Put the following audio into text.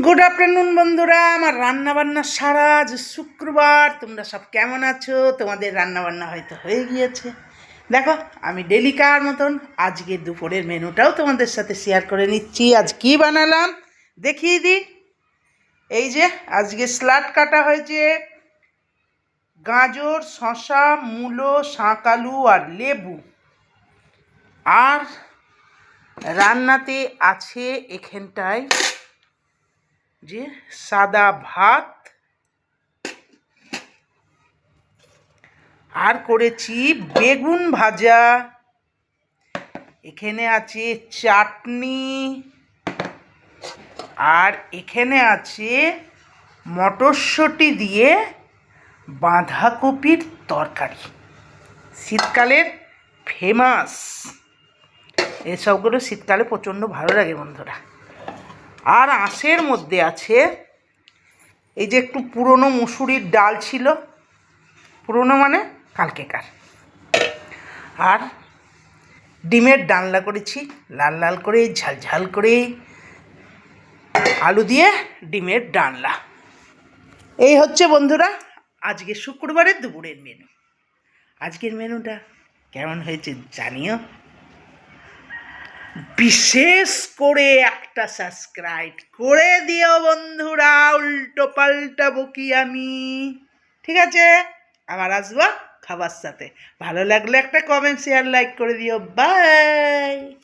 Good afternoon বন্ধুরা। আমার রান্না বান্না সারা আজ শুক্রবার। তোমরা সব কেমন আছো? তোমাদের রান্না বান্না হয়তো হয়ে গিয়েছে। দেখো, আমি ডেলিকার মতন আজকে দুপুরের মেনুটাও তোমাদের সাথে শেয়ার করে নিচ্ছি। আজ কি বানালাম? দেখিয়ে দিই। এই যে, আজকে স্লাট কাটা হয়েছে। গাজর শশা মূলো শাঁকালু আর লেবু। আর রান্নাতে আছে এখানটায় যে সাদা ভাত আর করেছি বেগুন ভাজা। এখানে আছে চাটনি আর এখানে আছে মটরশুঁটি দিয়ে বাঁধাকপির তরকারি। শীতকালের ফেমাস এসবগুলো শীতকালে প্রচণ্ড ভালো লাগে বন্ধুরা। আর আঁশের মধ্যে আছে এই যে একটু পুরনো মুসুরির ডাল ছিল। পুরনো মানে কালকেকার। আর ডিমের ডালনা করেছি, লাল লাল করে, ঝাল ঝাল করে। আলু দিয়ে ডিমের ডালনা। এই হচ্ছে বন্ধুরা, আজকে শুক্রবারের দুপুরের মেনু আজকের মেনুটা কেমন হয়েছে জানিও। বিশেষ করে একটা সাবস্ক্রাইব করে দিও বন্ধুরা, উল্টো পাল্টা বকি আমি। ঠিক আছে? আবার আসব খাবার সাথে। ভালো লাগলে একটা কমেন্ট শেয়ার লাইক করে দিও। বাই